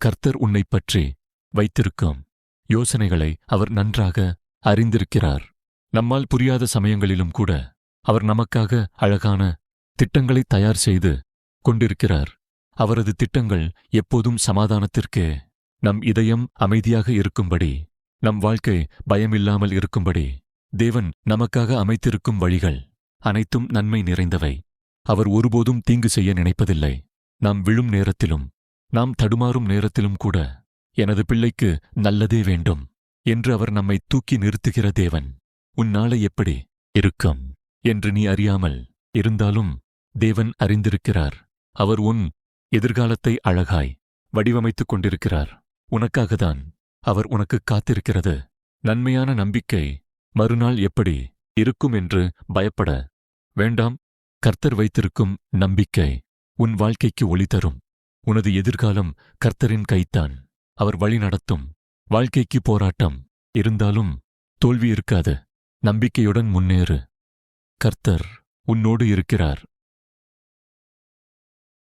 கர்த்தர் உன்னைப் பற்றி வைத்திருக்கும் யோசனைகளை அவர் நன்றாக அறிந்திருக்கிறார். நம்மால் புரியாத சமயங்களிலும் கூட அவர் நமக்காக அழகான திட்டங்களை தயார் செய்து கொண்டிருக்கிறார். அவரது திட்டங்கள் எப்போதும் சமாதானத்திற்கே நம் இதயம் அமைதியாக இருக்கும்படி நம் வாழ்க்கை பயமில்லாமல் இருக்கும்படி தேவன் நமக்காக அமைத்திருக்கும் வழிகள் அனைத்தும் நன்மை நிறைந்தவை. அவர் ஒருபோதும் தீங்கு செய்ய நினைப்பதில்லை. நாம் விழும் நேரத்திலும் நாம் தடுமாறும் நேரத்திலும் கூட எனது பிள்ளைக்கு நல்லதே வேண்டும் என்று அவர் நம்மை தூக்கி நிறுத்துகிற தேவன். உன் நாளை எப்படி இருக்கும்? என்று நீ அறியாமல் இருந்தாலும் தேவன் அறிந்திருக்கிறார். அவர் உன் எதிர்காலத்தை அழகாய் வடிவமைத்துக் கொண்டிருக்கிறார். உனக்காகத்தான் அவர் உனக்கு காத்திருக்கிறது. நன்மையான நம்பிக்கை மறுநாள் எப்படி இருக்கும் என்று பயப்பட வேண்டாம். கர்த்தர் வைத்திருக்கும் நம்பிக்கை உன் வாழ்க்கைக்கு ஒளி தரும். உனது எதிர்காலம் கர்த்தரின் கைத்தான். அவர் வழி நடத்தும் வாழ்க்கைக்கு போராட்டம். இருந்தாலும் தோல்வி இருக்காது. நம்பிக்கையுடன் முன்னேறு. கர்த்தர் உன்னோடு இருக்கிறார்.